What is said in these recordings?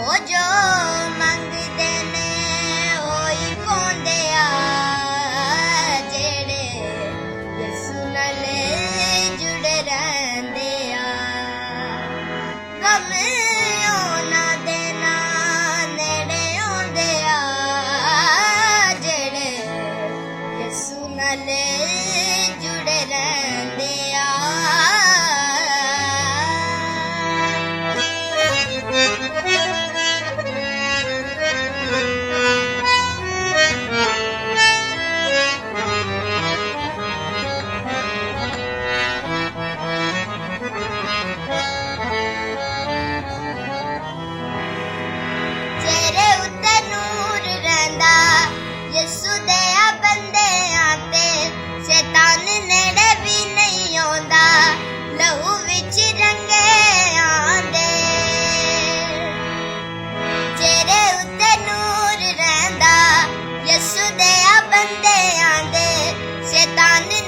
ਉਹ ਜੋ ਮੰਗਦੇ ਨੇ, ਉਹੀ ਪਾਉਂਦੇ ਆ। ਜਿਹੜੇ ਯਿਸੂ ਨਾਲ ਜੁੜੇ ਰਹਿੰਦੇ ਆ। ਗਮ ਉਹਨਾਂ ਦੇ ਨਾਂ ਨੇੜੇ ਆਉਂਦੇ ਆ। ਜਿਹੜੇ ਯਿਸੂ ਨਾਲ öğrendi.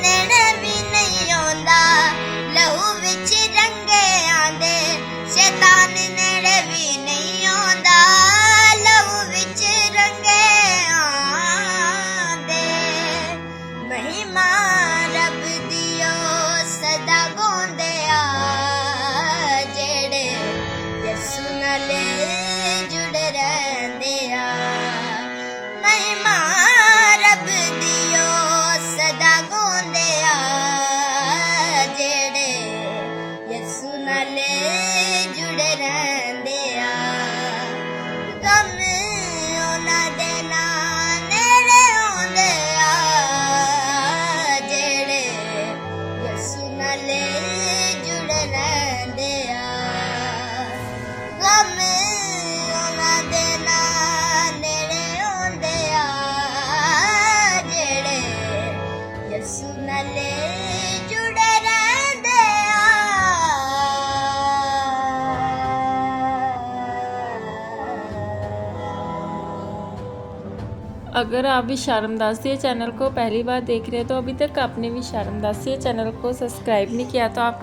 ਯਿਸੂ अगर आप भी शारमदासिया चैनल को पहली बार देख रहे हैं तो अभी तक आपने भी शारमदासिया चैनल को सब्सक्राइब नहीं किया तो आप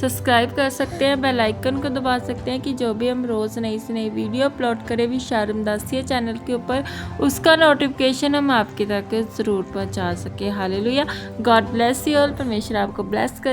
सब्सक्राइब कर सकते हैं, बेल आइकन को दबा सकते हैं कि जो भी हम रोज़ नई से नई वीडियो अपलोड करें, भी शारमदासिया चैनल के ऊपर, उसका नोटिफिकेशन हम आपके तक ज़रूर पहुँचा सकें। Hallelujah. God bless you all परमेश्वर आपको ब्लेस करे।